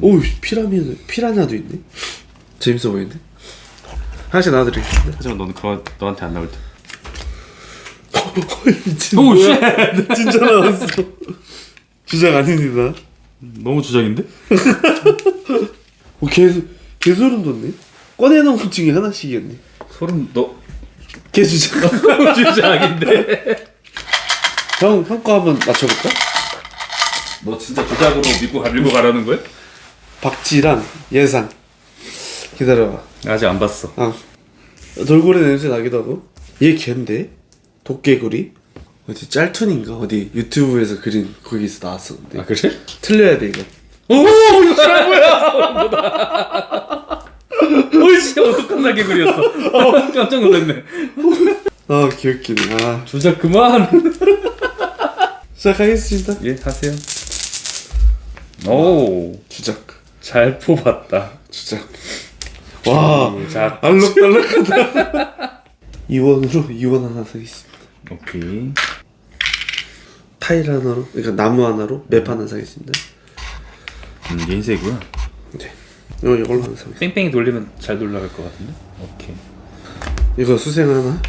오 피라미드 피라냐도 있네? 재밌어 보이는데? 하나씩 나와드리겠습니다. 하지만 너는 그거 너한테 안 나올 때. 미친 오, 뭐야? 진짜 나왔어. 주작 아닙니다. 너무 주작인데? 오 개, 개 소름 돋네. 꺼내놓은 것 중에 하나씩이었네. 소름 너. 개 주작. 주작인데. 형, 형거 한번 맞춰볼까? 너 진짜 주작으로 믿고 가 밀고 가라는 거야? 박지랑 예상 기다려봐 아직 안 봤어. 아 돌고래 냄새 나기도 하고 얘 걔인데 도깨구리 어디 짤툰인가 어디 유튜브에서 그린 거기서 나왔었는데 아 그래? 틀려야 돼 이거 오 이거 뭐야? 오이씨 어떡한 사기글이었어. 어, 깜짝 놀랐네. 아 귀엽기네 아 주작 그만. 시작하겠습니다 예 하세요. 오. 주작 잘 뽑았다. 주작 와 자, 알록달록하다 2원으로 2원 하나 사겠습니다 오케이. 타일 하나로 그러니까 나무 하나로 맵 하나 사겠습니다 음, 이게 흰색이구나. 네 이거 이걸로 하나 사겠습니다 뺑뺑이 돌리면 잘 돌아갈 것 같은데? 오케이. 이거 수생 하나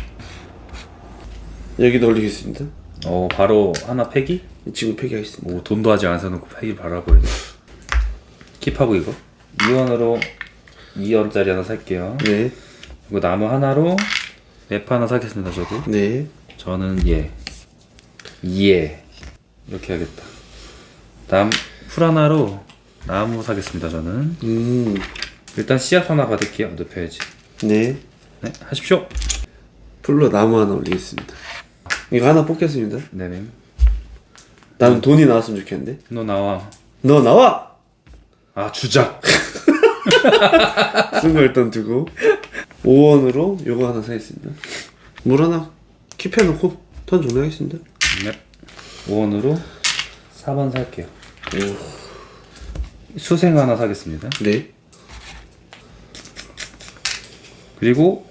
여기 올리겠습니다 어, 바로 하나? 이 친구 폐기하겠습니다 오, 돈도 아직 안 사놓고 폐기 바로 버리네. 킵하고 이거. 2원으로 2원짜리 하나 살게요. 네 이거 나무 하나로 맵 하나 사겠습니다, 저도. 네. 저는 예. 예. 이렇게 하겠다. 남, 풀 하나로 나무 사겠습니다, 저는. 음, 일단 씨앗 하나 받을게요. 눕혀야지. 네. 네, 하십시오. 풀로 나무 하나 올리겠습니다. 이거 하나 뽑겠습니다. 네네. 나는 돈이 나왔으면 좋겠는데. 너 나와. 너 나와! 아, 주작. 쓴거 일단 두고. 5원으로 요거 하나 사겠습니다. 물 하나 킵해놓고 턴 종료하겠습니다. 네. 5원으로 4번 살게요. 오. 수생 하나 사겠습니다. 네. 그리고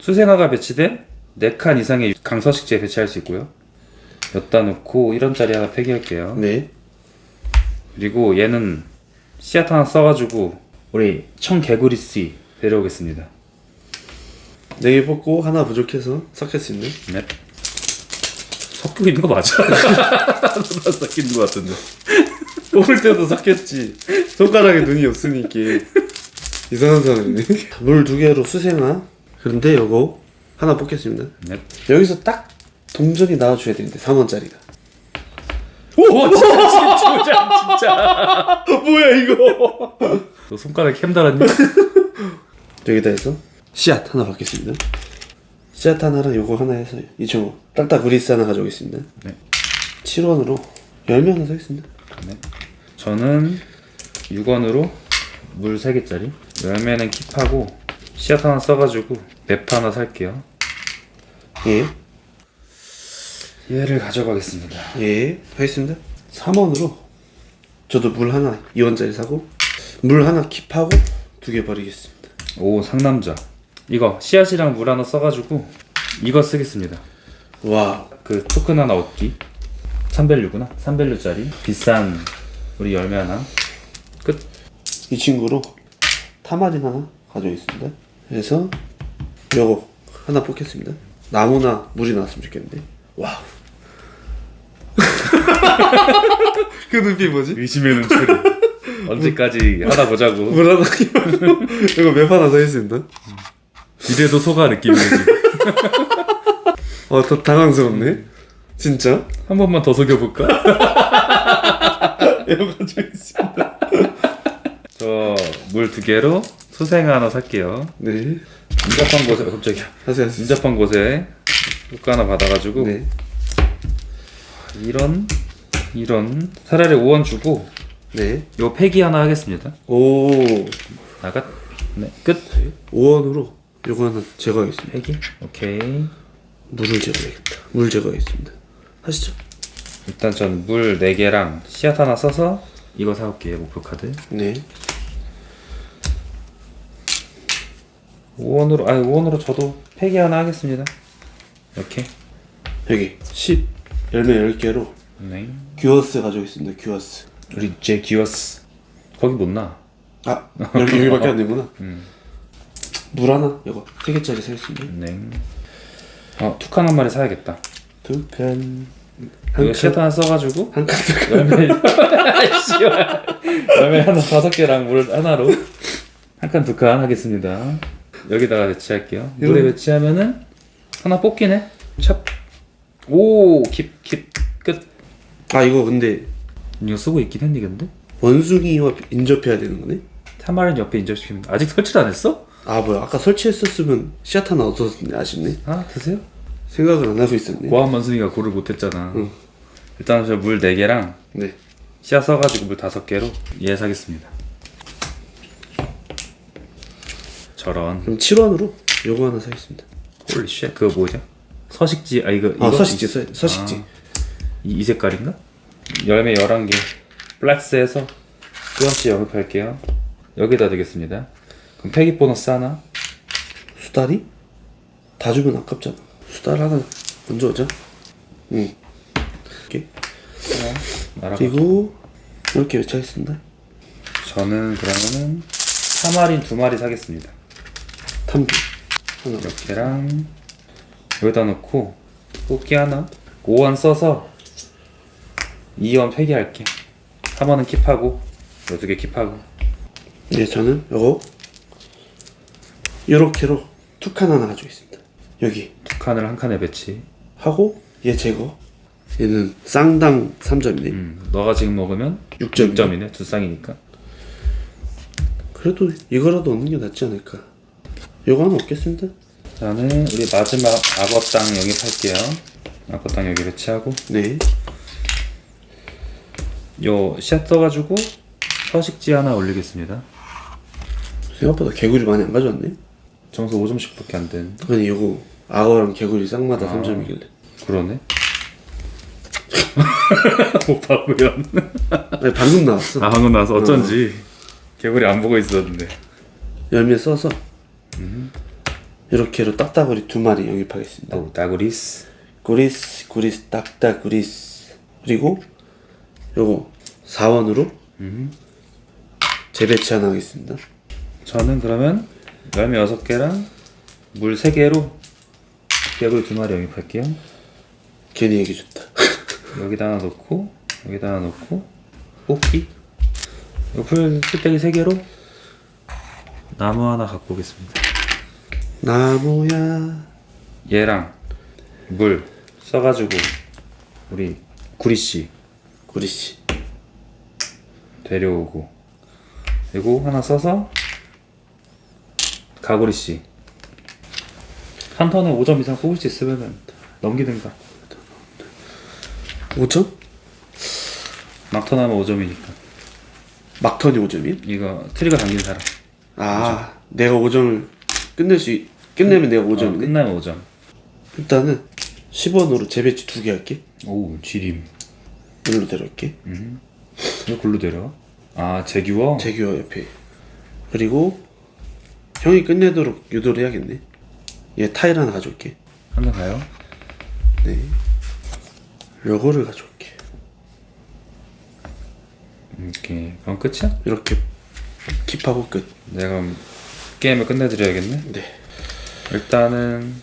수생화가 배치된 4칸 이상의 강서식지에 배치할 수 있고요. 여기다 놓고 1원짜리 하나 폐기할게요. 네. 그리고 얘는 씨앗 하나 써가지고 우리 청개구리씨 데려오겠습니다. 4개 뽑고 하나 부족해서 섞겠습니다. 네. 섞고 있는 거 맞아? 하나 섞여 있는 거 같은데. 뽑을 때도 섞였지. 손가락에 눈이 없으니까. 이상한 사람이네. 물 두 개로 수생화. 그런데 요거 하나 뽑겠습니다. 네. 여기서 딱 동전이 나와줘야 되는데 3원짜리가 오 진짜 진짜 진짜. 뭐야 이거 너 손가락 캠 달았니? 여기다 해서 씨앗 하나 받겠습니다 씨앗 하나랑 요거 하나 해서 2,500 딱딱 그리스 하나 가져오겠습니다 네. 7원으로 열매 하나 사겠습니다 네. 저는 6원으로 물 3개짜리 열매는 킵하고 씨앗 하나 써가지고 맵 하나 살게요 예, 얘를 가져가겠습니다. 예 하겠습니다. 3원으로 저도 물 하나 2원짜리 사고 물 하나 킵하고 두 개 버리겠습니다. 오 상남자. 이거 씨앗이랑 물 하나 써가지고 이거 쓰겠습니다. 와 그 토큰 하나 얻기. 3밸류구나. 3밸류짜리. 비싼 우리 열매 하나. 끝. 이 친구로 타마린 하나 가져오겠습니다. 그래서 요거 하나 뽑겠습니다. 나무나 물이 나왔으면 좋겠는데. 와우. 그 눈빛 뭐지? 의심의 눈초리 언제까지 하다 보자고 물 하나 이거 맵 하나 사겠습니다. 이래도 소가 느낌이지 어, 더 당황스럽네. 진짜? 한 번만 더 속여볼까? 이거 가져오겠습니다. 저 물 두 개로 수생 하나 살게요 네. 인접한 곳에 어, 갑자기 하세요. 하세요. 인접한 곳에 효과 하나 받아가지고 네. 이런 이런 차라리 5원 주고 네. 요 폐기 하나 하겠습니다 오. 나가 네 끝 5원으로 요거 하나 제거하겠습니다. 폐기 오케이 물을 제거해야겠다. 물 제거하겠습니다. 하시죠. 일단 전 물 4개랑 씨앗 하나 써서 이거 사올게요 목표 카드 네. 5원으로 아니 5원으로 저도 폐기 하나 하겠습니다 이렇게 여기 10 열매 10개로 네 규어스 가져오겠습니다. 규어스. 우리 제 기어스 거기 못 나. 아 여기 여기밖에 안 되구나. 음. 물 하나 이거 세 개짜리 사겠습니다. 네. 어, 툭한 한 마리 사야겠다. 두 칸. 이거 시트 하나 써가지고 한 칸. 열매 씨발. 열매 하나 다섯 개랑 물 하나로 한 칸 두 칸 하겠습니다. 여기다가 배치할게요. 물에 이건- 배치하면은 하나 뽑기네. 찹. 오, 킵, 킵, 끝. 아 이거 근데 이거 쓰고 있긴 했니 근데? 원숭이와 인접해야 되는 거네? 타마린 옆에 인접시키면 아직 설치를 안 했어? 아 뭐야 아까 설치했었으면 씨앗 하나 얻었는데 아쉽네. 아 드세요? 생각을 안 하고 있었네. 고함 원숭이가 고를 못했잖아. 일단 저 물 4개랑 네. 씨앗 써가지고 물 5개로 얘 사겠습니다. 저런 그럼 7원으로 요거 하나 사겠습니다. 홀리 쉣 그거 뭐죠? 서식지 아 이거 아 이거? 서식지 서, 서식지. 아, 이, 이 색깔인가? 열매 11개 플렉스해서 뚜껑치 영입할게요 여기다 두겠습니다 그럼 폐기 보너스 하나 수달이? 다 주면 아깝잖아. 수달 하나 먼저 오자. 응. 이렇게 하나 날아가 그리고 이렇게 외치하겠습니다. 저는 그러면은 사마린 두 마리 사겠습니다 탐기 하나. 이렇게랑 여기다 넣고 뽑기 하나 5원 써서 2원 폐기할게 3원은 킵하고 요 두 개 킵하고 네 저는 요거 요렇게로 두 칸 하나 가지고 있습니다. 여기 두 칸을 한 칸에 배치 하고 얘 제거. 얘는 쌍당 3점이네. 음, 너가 지금 먹으면 6점. 6점이네 두 쌍이니까 그래도 이거라도 얻는 게 낫지 않을까. 요거 하나 얻겠습니다. 저는 우리 마지막 악어땅 영입할게요. 악어땅 여기 배치하고 네. 요 씨앗 써가지고 서식지 하나 올리겠습니다. 생각보다 개구리 많이 안 가져왔네. 점수 5점씩밖에 안 되는데 아니 요거 악어랑 개구리 쌍마다 3점이길래. 그러네. 못 봐보면 아니 방금 나왔어. 아 방금 나서 어쩐지 개구리 안 보고 있었는데 열매 써서 이렇게로 딱따구리 두 마리 영입하겠습니다. 또 다구리스 구리스 구리스 딱따구리스 그리고 요거 4원으로 재배치 하나 하겠습니다. 저는 그러면 열매 6개랑 물 3개로 개구리 두 마리 영입할게요. 괜히 얘기 좋다. 여기다 하나 넣고 여기다 하나 넣고 뽑기 풀 풀떼기 3개로 나무 하나 갖고 오겠습니다 나무야 얘랑 물 써가지고 우리 구리 씨 구리씨 데려오고 그리고 하나 써서 가구리 씨 한 턴에 5점 이상 뽑을 수 있으면 넘기든가 5점? 막턴 하면 5점이니까 막턴이 5점이야? 이거 트리거 당긴 사람 아 내가 5점을 끝낼 수 있... 끝내면 내가 어, 5점이네. 끝나면 5점 일단은 10원으로 재배치 두 개 할게. 오 지림 일로 데려올게. 왜 골로 데려와? 아 재규어? 재규어 옆에. 그리고 형이 끝내도록 유도를 해야겠네. 얘 타일 하나 가져올게. 한번 가요? 네. 요거를 가져올게. 이렇게 그럼 끝이야? 이렇게 킵하고 끝. 내가 그럼 게임을 끝내드려야겠네 네. 일단은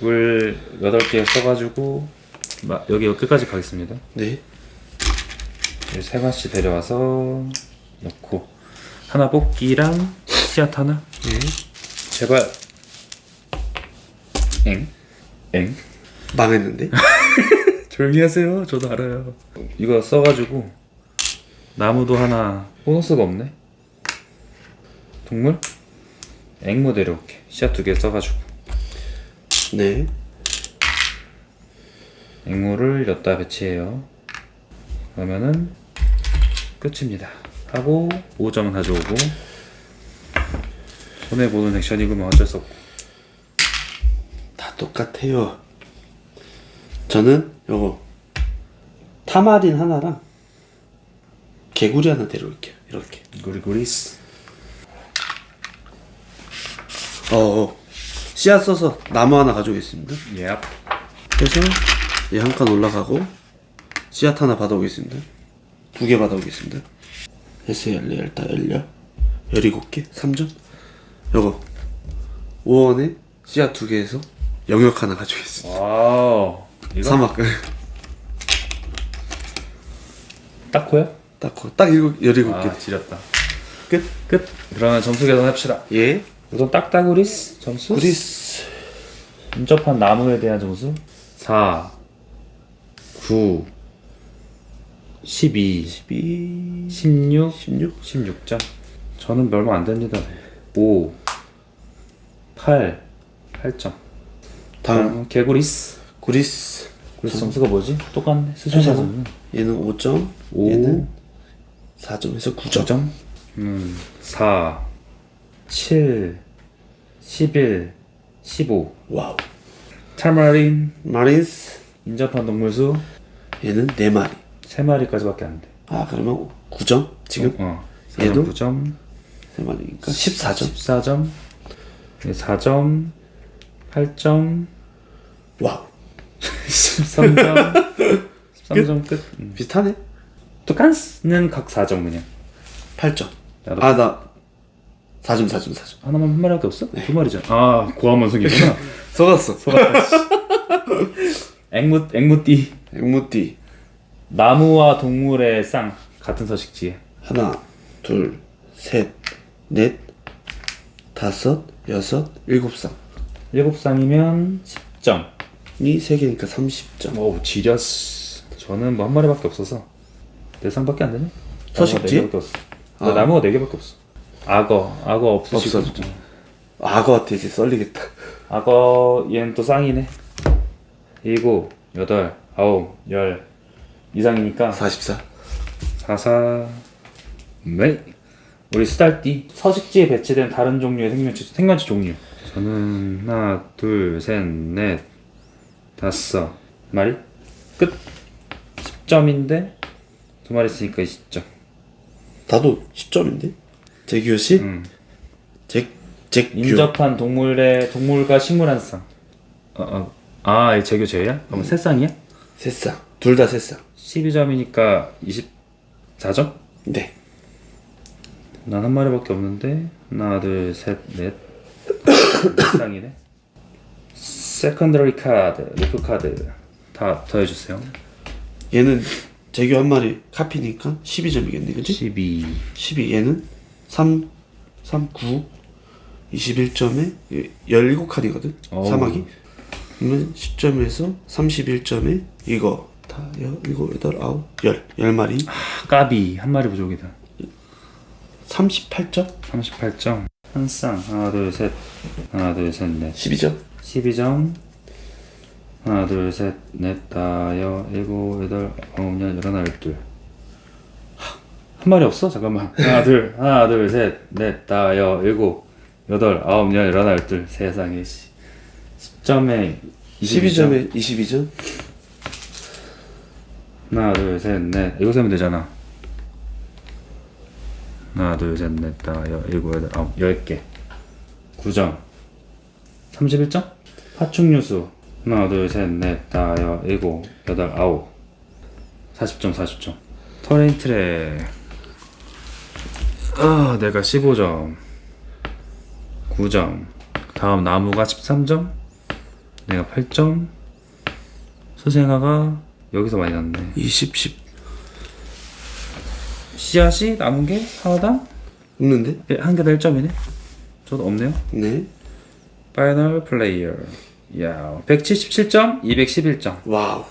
물 8개 써가지고 마- 여기 끝까지 가겠습니다 네. 세 마씨 데려와서 넣고 하나 뽑기랑 씨앗 하나 네. 제발 엥? 엥? 망했는데? 조용히 하세요 저도 알아요 이거 써가지고 나무도 하나 보너스가 없네 동물? 앵무 데려올게 씨앗 두 개 써가지고 네. 앵무를 엿다 배치해요 그러면은 끝입니다 하고 5점 가져오고 손해보는 액션이구만 어쩔 수 없고 다 똑같아요. 저는 요거 타마린 하나랑 개구리 하나 데려올게요. 이렇게. 구리구리스 어, 어. 씨앗 써서 나무 하나 가져오겠습니다. 예 그래서 얘 한 칸 올라가고 씨앗 하나 받아오겠습니다. 두 개 받아오겠습니다. S 열네 열다 열려 열일곱 개 3점 요거 5원에 씨앗 두 개에서 영역 하나 가져오겠습니다 와우. 이거 사막 딱코야? 딱딱 일곱 열일곱 아, 개 지렸다. 끝. 끝. 그러면 점수 계산합시다. 예 우선 딱따구리스 점수. 그리스 인접한 나무에 대한 점수 4 9 12 12 16 16 16점. 저는 얼마 안 됩니다. 5 8 8점. 다음. 다음 개구리스. 그리스. 그리스 점수가 뭐지? 똑같네. 수준사점은 얘는 5점 5 얘는 4점에서 9점. 9점? 음, 4 7 11 15 와우. 탈마린. 마린스 인접한 동물수. 얘는 4마리 3마리까지밖에 안 돼. 아 그러면 9점? 지금? 어, 얘도? 9점. 3마리니까 14점? 14점. 4점. 8점. 와우. 13점. 13점 끝. 음. 비슷하네? 뚜깐스는 각 4점 그냥. 8점. 나도- 아 나 4점 4점 4점. 하나만 한 마리밖에 없어? 네. 두 마리잖아. 아 고아원숭이구나. 속았어. 속았다 씨. 앵무, 앵무띠. 앵무띠 나무와 동물의 쌍 같은 서식지에 하나 둘 셋 넷 다섯 여섯 일곱 일곱 쌍이면 10점. 3개니까 30점. 어우 지렸어. 저는 뭐 한 마리밖에 없어서. 네 쌍밖에 안 되네? 서식지? 나무가 네 개밖에 없어. 나 아. 나무가 네 개밖에 없어. 악어 악어 없으시고 없어졌죠. 악어한테 이제 썰리겠다. 악어 얘는 또 쌍이네. 일곱 여덟 아홉 열 이상이니까. 44 사사 네. 우리 수달띠 서식지에 배치된 다른 종류의 생명체 생명체 종류. 저는 하나 둘 셋 넷 다섯. 마리? 끝. 10점인데 두 마리 쓰니까 20점. 나도 10점인데? 재규 씨? 음. 잭 잭규. 인접한 동물의 동물과 식물 한 쌍. 어, 어. 아, 이 재교 제야? 그럼 세 쌍이야? 세쌍 둘다 세쌍 12점이니까 24점? 네 난 한 마리밖에 없는데 하나, 둘, 셋, 넷. 네 쌍이네. 세컨더리 카드, 리프 카드 다 더해주세요. 얘는 재규 한 마리 카피니까 12점이겠네 그치? 12, 12 얘는 3 3 9 21점에 17칸이거든 어우. 사막이 그러면 10점에서 31점에 이거 다 여, 일곱 여덟 아홉 열. 10마리. 아, 까비. 한 마리 부족이다. 38점? 38점. 한 쌍, 하나, 둘, 셋, 하나, 둘, 셋, 넷. 12점? 12점. 하나 둘 셋 넷. 다여 일곱 여덟 아홉 열 열하나 열둘. 한 마리 없어? 잠깐만. 하나 둘 하나 둘 셋 넷. 다여 일곱 여덟 아홉 열 열하나 열둘. 세상에 씨 10점에 12점에 22점 하나 둘셋넷. 이거 세면 되잖아. 하나 둘셋넷 다여 일곱 여덟 아홉 열 개. 9점 31점? 파충류수. 하나 둘셋넷 다여 일곱 여덟 아홉. 40점 40점. 터레인트레 아 내가 15점. 9점. 다음 나무가 13점? 내가 8점? 수생아가 여기서 많이 났네. 20 10 씨앗이 남은 게 하나당? 없는데? 한 개당 1점이네. 저도 없네요. 네. 파이널 플레이어. 야 177점 211점. 와우